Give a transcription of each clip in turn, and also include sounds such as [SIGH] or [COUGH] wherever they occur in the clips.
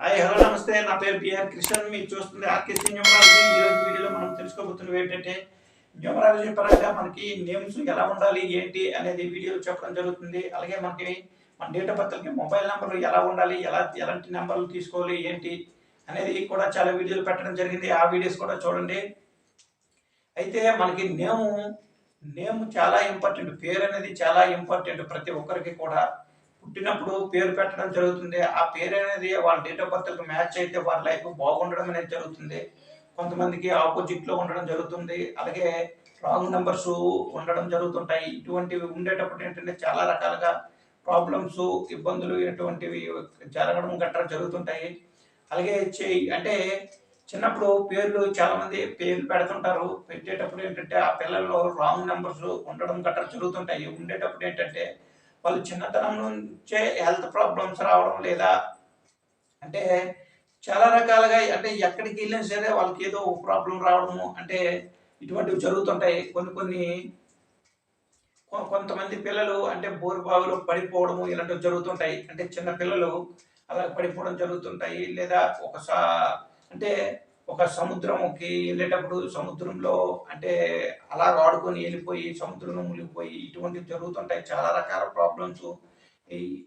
Hi hello నమస్తే. నా పేరు బిఆర్ కిషన్ మీరు చూస్తుంది ఆర్కేసీ న్యూమరాలజీ. ఈరోజు వీడియోలో మనం తెలుసుకోబోతున్నవి ఏంటంటే న్యూమరాలజీ పరంగా మనకి నేమ్స్ ఎలా ఉండాలి ఏంటి అనేది వీడియోలో చెప్పడం జరుగుతుంది. అలాగే మనకి మన డేట్ ఆఫ్ బర్త్కి మొబైల్ నెంబర్లు ఎలా ఉండాలి ఎలా ఎలాంటి నెంబర్లు తీసుకోవాలి ఏంటి అనేది కూడా చాలా వీడియోలు పెట్టడం జరిగింది. ఆ వీడియోస్ కూడా చూడండి. అయితే మనకి నేము నేమ్ చాలా ఇంపార్టెంట్. పేరు అనేది చాలా ఇంపార్టెంట్ ప్రతి ఒక్కరికి కూడా. పుట్టినప్పుడు పేరు పెట్టడం జరుగుతుంది. ఆ పేరు అనేది వాళ్ళ డేట్ ఆఫ్ బర్త్కి మ్యాచ్ అయితే వాళ్ళ లైఫ్ బాగుండడం అనేది జరుగుతుంది. కొంతమందికి ఆపోజిట్లో ఉండడం జరుగుతుంది. అలాగే రాంగ్ నెంబర్స్ ఉండడం జరుగుతుంటాయి. ఇటువంటివి ఉండేటప్పుడు ఏంటంటే చాలా రకాలుగా ప్రాబ్లమ్స్ ఇబ్బందులు ఇటువంటివి జరగడం గట్రా జరుగుతుంటాయి. అలాగే చేయి అంటే చిన్నప్పుడు పేర్లు చాలామంది పేర్లు పెడుతుంటారు. పెట్టేటప్పుడు ఏంటంటే ఆ పిల్లల్లో రాంగ్ నెంబర్స్ ఉండడం గట్రా జరుగుతుంటాయి. ఉండేటప్పుడు ఏంటంటే వాళ్ళు చిన్నతనం నుంచే హెల్త్ ప్రాబ్లమ్స్ రావడం లేదా అంటే చాలా రకాలుగా అంటే ఎక్కడికి వెళ్ళినా సరే వాళ్ళకి ఏదో ప్రాబ్లం రావడము అంటే ఇటువంటివి జరుగుతుంటాయి. కొన్ని కొన్ని కొంతమంది పిల్లలు అంటే బోరు బావిలో పడిపోవడము ఇలాంటివి జరుగుతుంటాయి. అంటే చిన్న పిల్లలు అలా పడిపోవడం జరుగుతుంటాయి. లేదా ఒకసారి అంటే ఒక సముద్రంకి వెళ్ళేటప్పుడు సముద్రంలో అంటే అలా ఆడుకొని వెళ్ళిపోయి సముద్రంలో మునిగిపోయి ఇటువంటివి జరుగుతుంటాయి. చాలా రకాల ప్రాబ్లమ్స్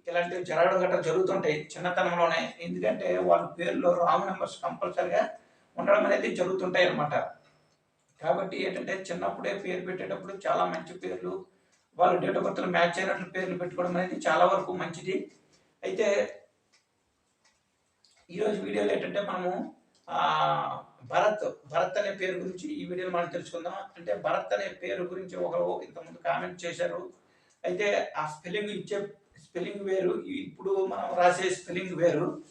ఇలాంటివి జరగడం గట్రా జరుగుతుంటాయి చిన్నతనంలోనే. ఎందుకంటే వాళ్ళ పేర్లో రాంగ్ నెంబర్స్ కంపల్సరిగా ఉండడం అనేది జరుగుతుంటాయి అన్నమాట. కాబట్టి ఏంటంటే చిన్నప్పుడే పేరు పెట్టేటప్పుడు చాలా మంచి పేర్లు వాళ్ళు డేట్ ఆఫ్ బర్త్లో మ్యాచ్ అయినట్లు పేర్లు పెట్టుకోవడం అనేది చాలా వరకు మంచిది. అయితే ఈరోజు వీడియోలో ఏంటంటే మనము భరత్ భరత్ అనే పేరు గురించి ఈ వీడియోలో మనం తెలుసుకుందాం. అంటే భరత్ అనే పేరు గురించి ఒకరు ఇంతకుముందు కామెంట్ చేశారు. అయితే ఆ స్పెల్లింగ్ ఇచ్చే స్పెల్లింగ్ వేరు. ఇప్పుడు మనం రాసే స్పెల్లింగ్ వేరు.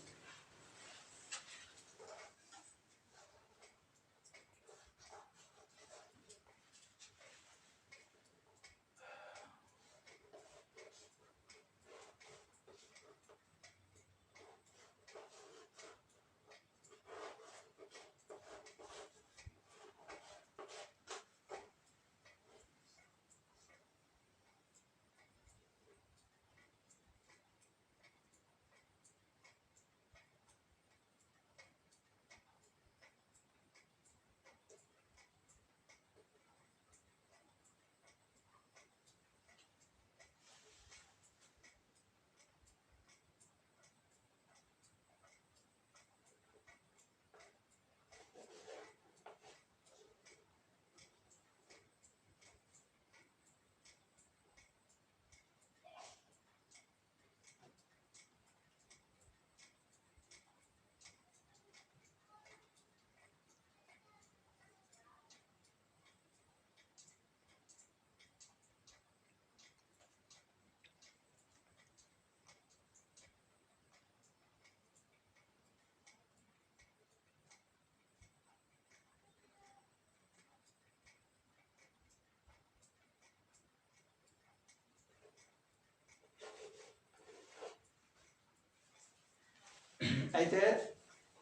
అయితే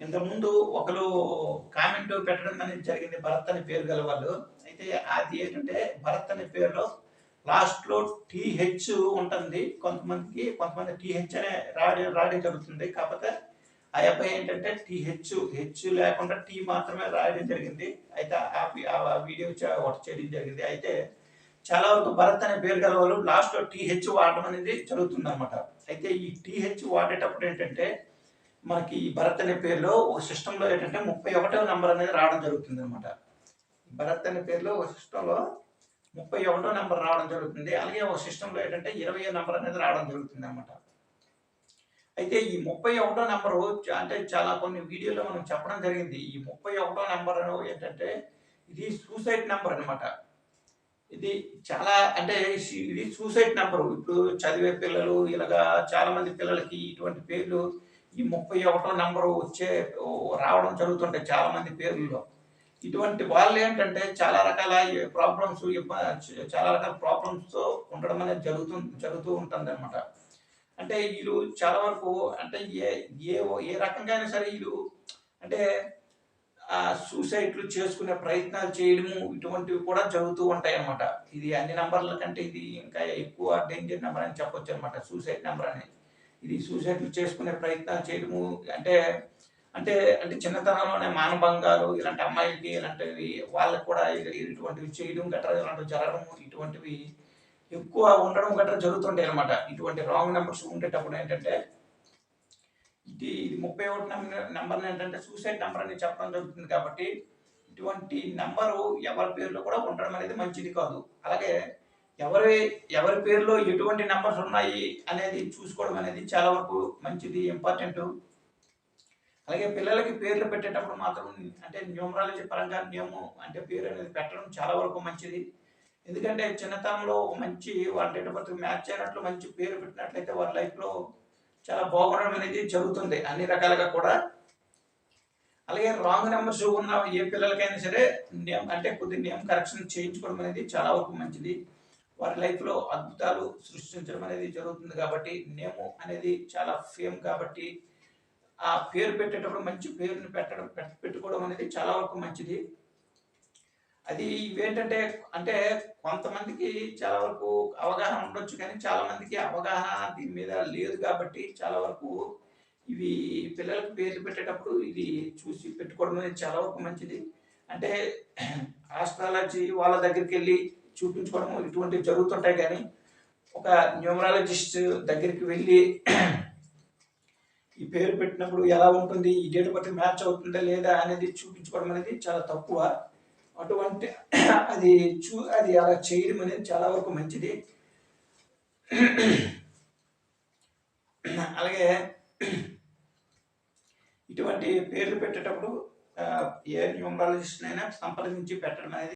ఇంతకుముందు ఒకరు కామెంట్ పెట్టడం అనేది జరిగింది భరత్ అనే పేరు గల వాళ్ళు. అయితే అది ఏంటంటే భరత్ అనే పేరులో లాస్ట్లో టీహెచ్ ఉంటుంది. కొంతమందికి కొంతమంది టీహెచ్ అనే రాడి రాయడం జరుగుతుంది. కాకపోతే ఆ అబ్బాయి ఏంటంటే టీహెచ్ హెచ్ లేకుండా టీ మాత్రమే రాయడం జరిగింది. అయితే ఆ ఆ వీడియో ఒకటి చేయడం జరిగింది. అయితే చాలా వరకు భరత్ అనే పేరు గల వాళ్ళు లాస్ట్లో టీహెచ్ వాడడం అనేది జరుగుతుంది అనమాట అయితే ఈ టీహెచ్ వాడేటప్పుడు ఏంటంటే మనకి ఈ భరత్ అనే పేరులో ఒక సిస్టంలో ఏంటంటే ముప్పై ఒకటో నెంబర్ అనేది రావడం జరుగుతుంది అనమాట భరత్ అనే పేరులో ఒక సిస్టంలో ముప్పై ఒకటో నెంబర్ రావడం జరుగుతుంది. అలాగే ఒక సిస్టంలో ఏంటంటే ఇరవై నెంబర్ అనేది రావడం జరుగుతుంది అనమాట అయితే ఈ ముప్పై ఒకటో నెంబరు అంటే చాలా కొన్ని వీడియోలో మనం చెప్పడం జరిగింది. ఈ ముప్పై ఒకటో నెంబర్ ఏంటంటే ఇది సూసైడ్ నెంబర్ అనమాట ఇది చాలా అంటే ఇది సూసైడ్ నెంబరు. ఇప్పుడు చదివే పిల్లలు ఇలాగా చాలా మంది పిల్లలకి ఇటువంటి పేర్లు ఈ ముప్పై ఒకటో నెంబరు వచ్చే రావడం జరుగుతుంటాయి చాలా మంది పేర్లలో. ఇటువంటి వాళ్ళు ఏంటంటే చాలా రకాల ప్రాబ్లమ్స్ చాలా రకాల ప్రాబ్లమ్స్తో ఉండడం అనేది జరుగుతూ జరుగుతూ ఉంటుంది అనమాట అంటే వీళ్ళు చాలా వరకు అంటే ఏ ఏ ఏ రకంగా అయినా సరే వీళ్ళు అంటే సూసైడ్లు చేసుకునే ప్రయత్నాలు చేయడము ఇటువంటివి కూడా జరుగుతూ ఉంటాయి అన్నమాట ఇది అన్ని నెంబర్ల కంటే ఇది ఇంకా ఎక్కువ డేంజర్ నెంబర్ అని చెప్పొచ్చు అనమాట సూసైడ్ నెంబర్ అని ఇది సూసైడ్ చేసుకునే ప్రయత్నాలు చేయడము. అంటే అంటే అంటే చిన్నతనంలోనే మానభంగాలు ఇలాంటి అమ్మాయిలకి ఇలాంటివి వాళ్ళకి కూడా ఇటువంటివి చేయడం గట్రా ఇలాంటివి జరగడం ఇటువంటివి ఎక్కువ ఉండడం గట్రా జరుగుతుంటాయి అనమాట ఇటువంటి రాంగ్ నెంబర్స్ ఉండేటప్పుడు ఏంటంటే ఇది ఇది ముప్పై ఒకటి నెంబర్ నెంబర్ ఏంటంటే సూసైడ్ నెంబర్ అని చెప్పడం జరుగుతుంది కాబట్టి ఇటువంటి నెంబరు ఎవరి పేరులో కూడా ఉండడం అనేది మంచిది కాదు. అలాగే ఎవరి ఎవరి పేరులో ఎటువంటి నెంబర్స్ ఉన్నాయి అనేది చూసుకోవడం అనేది చాలా వరకు మంచిది ఇంపార్టెంట్ అలాగే పిల్లలకి పేర్లు పెట్టేటప్పుడు మాత్రం అంటే న్యూమరాలజీ పరంగా నియమం అంటే పేరు అనేది పెట్టడం చాలా వరకు మంచిది. ఎందుకంటే చిన్నతనంలో ఒక మంచి వాళ్ళ డేట్ ఆఫ్ బర్త్ మ్యాచ్ అయినట్లు మంచి పేరు పెట్టినట్లయితే వారి లైఫ్లో చాలా బాగుండడం అనేది జరుగుతుంది అన్ని రకాలుగా కూడా. అలాగే రాంగ్ నెంబర్స్ ఉన్న ఏ పిల్లలకైనా సరే నేమ్ అంటే కొద్ది నేమ్ కరెక్షన్ చేయించుకోవడం అనేది చాలా వరకు మంచిది. వారి లైఫ్లో అద్భుతాలు సృష్టించడం అనేది జరుగుతుంది కాబట్టి నేము అనేది చాలా ఫేమ్ కాబట్టి ఆ పేరు పెట్టేటప్పుడు మంచి పేరుని పెట్టడం పెట్టుకోవడం అనేది చాలా వరకు మంచిది. అది ఇవేంటంటే అంటే కొంతమందికి చాలా వరకు అవగాహన ఉండొచ్చు కానీ చాలా మందికి అవగాహన దీని మీద లేదు కాబట్టి చాలా వరకు ఇవి పిల్లలకు పేర్లు పెట్టేటప్పుడు ఇది చూసి పెట్టుకోవడం అనేది చాలా వరకు మంచిది. అంటే [CLEARS THROAT] ఆస్ట్రాలజీ వాళ్ళ దగ్గరికి వెళ్ళి చూపించుకోవడం ఇటువంటివి జరుగుతుంటాయి కానీ ఒక న్యూమరాలజిస్ట్ దగ్గరికి వెళ్ళి ఈ పేరు పెట్టినప్పుడు ఎలా ఉంటుంది ఈ డేట్ బట్టి మ్యాచ్ అవుతుందా లేదా అనేది చూపించుకోవడం అనేది చాలా తక్కువ. అటువంటి అది చూ అది అలా చేయడం అనేది చాలా వరకు మంచిది. అలాగే ఇటువంటి పేర్లు పెట్టేటప్పుడు ఏ న్యూమరాలజిస్ట్ అయినా సంప్రదించి పెట్టడం అనేది